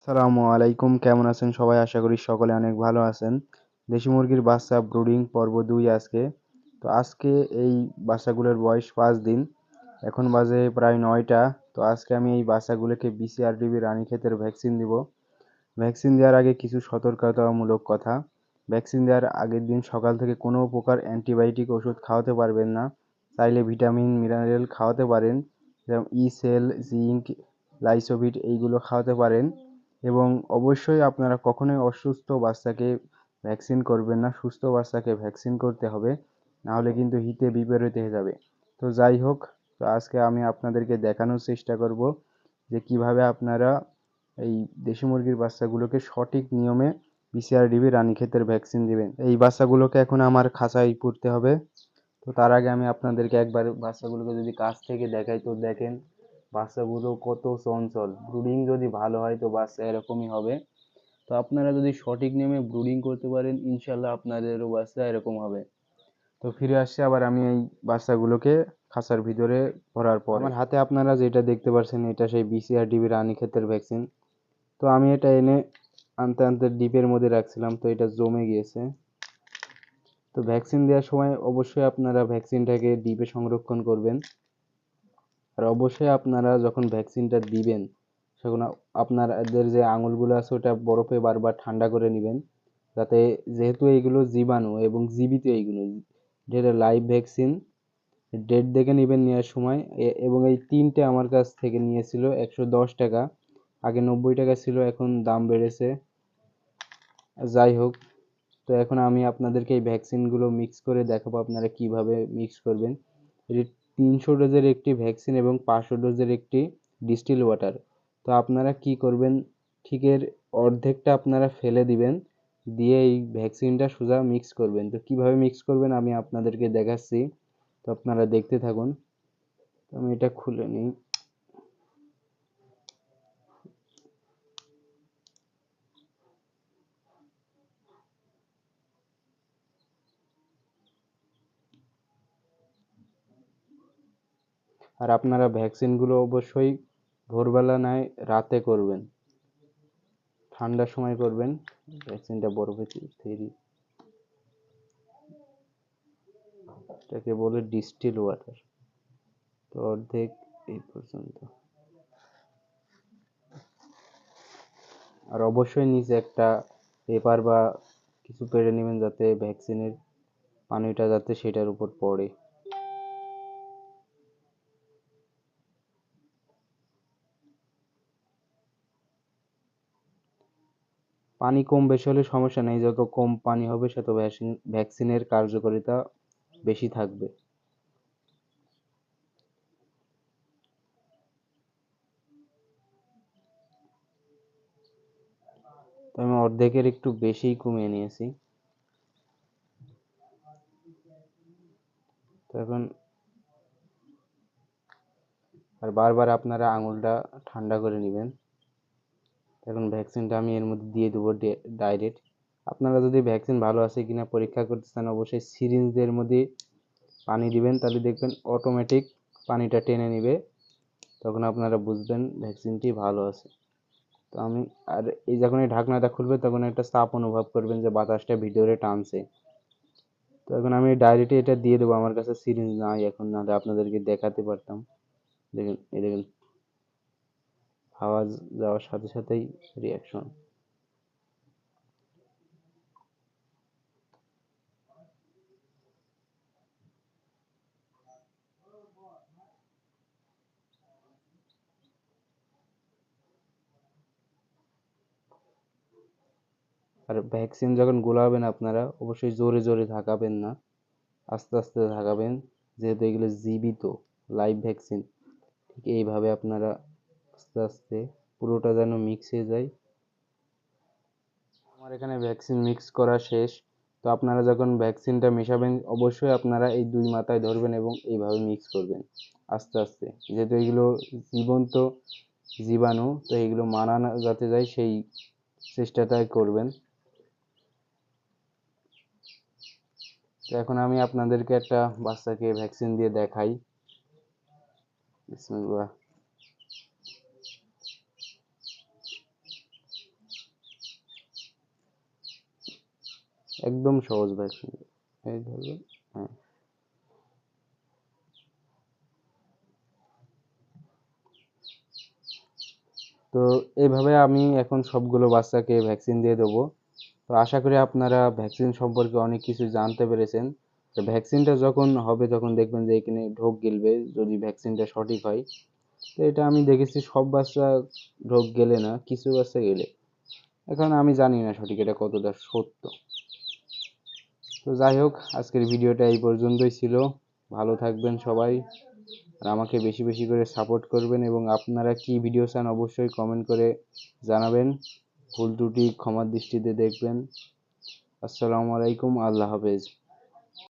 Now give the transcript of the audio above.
আসসালামু আলাইকুম। কেমন আছেন সবাই? আশা করি সকলে অনেক ভালো আছেন। দেশি মুরগির বাচ্চা ব্রুডিং পর্ব দুই আজকে। তো আজকে এই বাচ্চাগুলোর বয়স পাঁচ দিন। এখন বাজে প্রায় নয়টা। তো আজকে আমি এই বাচ্চাগুলোকে বিসিআরডিবি রানীক্ষেতের ভ্যাকসিন দিব। ভ্যাকসিন দেওয়ার আগে কিছু সতর্কতামূলক কথা। ভ্যাকসিন দেওয়ার আগের দিন সকাল থেকে কোনো প্রকার অ্যান্টিবায়োটিক ওষুধ খাওয়াতে পারবেন না। চাইলে ভিটামিন, মিনারেল খাওয়াতে পারেন। যেমন ই সেল জিঙ্ক লাইসোভিট এইগুলো খাওয়াতে পারেন। এবং অবশ্যই আপনারা কখনোই অসুস্থ বাচ্চাকে ভ্যাকসিন করবেন না, সুস্থ বাচ্চাকে ভ্যাকসিন করতে হবে, নাহলে কিন্তু হিতে বিপরীত হয়ে যাবে। তো যাই হোক, তো আজকে আমি আপনাদেরকে দেখানোর চেষ্টা করব যে কীভাবে আপনারা এই দেশি মুরগির বাচ্চাগুলোকে সঠিক নিয়মে বিসিআরডিবি রানীক্ষেতের ভ্যাকসিন দিবেন। এই বাচ্চাগুলোকে এখন আমার খাঁচায় পুরতে হবে। তো তার আগে আমি আপনাদেরকে একবার বাচ্চাগুলোকে যদি কাছ থেকে দেখাই, তো দেখেন বাচ্চাগুলো কত চঞ্চল। ব্রুডিং যদি ভালো হয় তো বাচ্চা এরকমই হবে। তো আপনারা যদি সঠিক নিয়মে ব্রুডিং করতে পারেন ইনশাল্লাহ আপনাদেরও বাচ্চা এরকম হবে। তো ফিরে আসছে আবার আমি এই বাচ্চাগুলোকে খাঁচার ভিতরে ভরার পর। আমার হাতে আপনারা যেটা দেখতে পাচ্ছেন এটা সেই বিসিআরডিবি রানীক্ষেতের ভ্যাকসিন তো আমি এটা এনে আনতে আনতে ডিপের মধ্যে রাখছিলাম, তো এটা জমে গিয়েছে। তো ভ্যাকসিন দেওয়ার সময় অবশ্যই আপনারা ভ্যাকসিনটাকে ডিপে সংরক্ষণ করবেন। আর অবশ্যই আপনারা যখন ভ্যাকসিনটা দিবেন, তখন আপনাদের যে আঙুলগুলো আছে, ওটা বরফে বারবার ঠান্ডা করে নেবেন। যাতে যেহেতু এইগুলো জীবাণু এবং জীবিত এইগুলো যেটা লাইভ ভ্যাকসিন ডেট দেখে নেবেন নেওয়ার সময়। এবং এই তিনটে আমার কাছ থেকে নিয়েছিল একশো দশ টাকা। আগে নব্বই টাকা ছিল, এখন দাম বেড়েছে। যাই হোক, তো এখন আমি আপনাদেরকে এই ভ্যাকসিনগুলো মিক্স করে দেখাবো, আপনারা কীভাবে মিক্স করবেন। তিনশো ডোজের একটি ভ্যাকসিন এবং পাঁচশো ডোজের একটি ডিস্টিল ওয়াটার। তো আপনারা কি করবেন? ঠিক এর অর্ধেকটা আপনারা ফেলে দিবেন, দিয়ে এই ভ্যাকসিনটা সোজা মিক্স করবেন। তো কীভাবে মিক্স করবেন? আমি আপনাদেরকে দেখাচ্ছি। তো আপনারা দেখতে থাকুন। আমি এটা খুলে নিই। আর আপনারা ভ্যাকসিনগুলো অবশ্যই ভোরবেলা নয়, রাতে করবেন। ঠান্ডার সময় করবেন, ভ্যাকসিনটা বরফে থ্রি। এটাকে বলে ডিস্টিল ওয়াটার। তো অর্ধেক এই পর্যন্ত। আর অবশ্যই নিচে একটা পেপার বা কিছু পেরে নেবেন যাতে ভ্যাকসিনের পানিটা যাতে সেটার উপর পড়ে। পানি কম বেশি হলে সমস্যা নেই, যত কম পানি হবে তত ভ্যাকসিন ভ্যাকসিনের কার্যকারিতা বেশি থাকবে। আমি অর্ধেকের একটু বেশিই কমিয়ে নিয়েছি। এখন আর বারবার আপনারা আঙুলটা ঠান্ডা করে নেবেন। এখন ভ্যাকসিনটা আমি এর মধ্যে দিয়ে দেবো ডাইরেক্ট আপনারা যদি ভ্যাকসিন ভালো আছে কিনা পরীক্ষা করতে চান, অবশ্যই সিরিঞ্জের মধ্যে পানি দিবেন, তাহলে দেখবেন অটোমেটিক পানিটা টেনে নেবে। তখন আপনারা বুঝবেন ভ্যাকসিনটি ভালো আছে। তো আমি, আর এই যখন এই ঢাকনাটা খুলবে, তখন একটা চাপ অনুভব করবেন যে বাতাসটা ভিতরে টানছে। তো এখন আমি ডাইরেক্টই এটা দিয়ে দেবো, আমার কাছে সিরিঞ্জ নাই এখন, নাহলে আপনাদেরকে দেখাতে পারতাম। দেখেন, এই দেখেন। আওয়াজ যাওয়ার সাথে সাথেই রিয়াকশন আর ভ্যাকসিন যখন গোলাবেন আপনারা, অবশ্যই জোরে জোরে থাকাবেন না। আস্তে আস্তে থাকাবেন যেহেতু এগুলো জীবিত লাইভ ভ্যাকসিন ঠিক এইভাবে আপনারা আস্তে আস্তে পুরোটা যেন মিক্স হয়ে যায়। আমার এখানে ভ্যাকসিন মিক্স করা শেষ। তো আপনারা যখন ভ্যাকসিনটা মেশাবেন, অবশ্যই আপনারা এই দুই মাথায় ধরবেন এবং এইভাবে মিক্স করবেন। আস্তে আস্তে। যেহেতু এগুলো জীবন্ত জীবাণু, তো এগুলো মারা না যাতে যায়, সেই চেষ্টাটাই করবেন। তো এখন আমি আপনাদেরকে একটা বাচ্চাকে ভ্যাকসিন দিয়ে দেখাই। বিসমিল্লাহ। একদম সহজ ভ্যাকসিন এই ধরবেন হ্যাঁ। তো এইভাবে আমি এখন সবগুলো বাচ্চাকে ভ্যাকসিন দিয়ে দেবো। তো আশা করি আপনারা ভ্যাকসিন সম্পর্কে অনেক কিছু জানতে পেরেছেন। তো ভ্যাকসিনটা যখন হবে, তখন দেখবেন যে এখানে ঢোক গিলবে, যদি ভ্যাকসিনটা সঠিক হয়। তো এটা আমি দেখেছি, সব বাচ্চা ঢোক গেলে না, কিছু বাচ্চা গেলে। এখন আমি জানি না সঠিক এটা কতটা সত্য। তো যাই হোক, আজকের ভিডিওটা এই পর্যন্তই ছিল। ভালো থাকবেন সবাই, আর আমাকে বেশি বেশি করে সাপোর্ট করবেন এবং আপনারা কি ভিডিও চান অবশ্যই কমেন্ট করে জানাবেন। ভুল ত্রুটি ক্ষমার দৃষ্টিতে দেখবেন। আসসালামু আলাইকুম, আল্লাহ হাফেজ।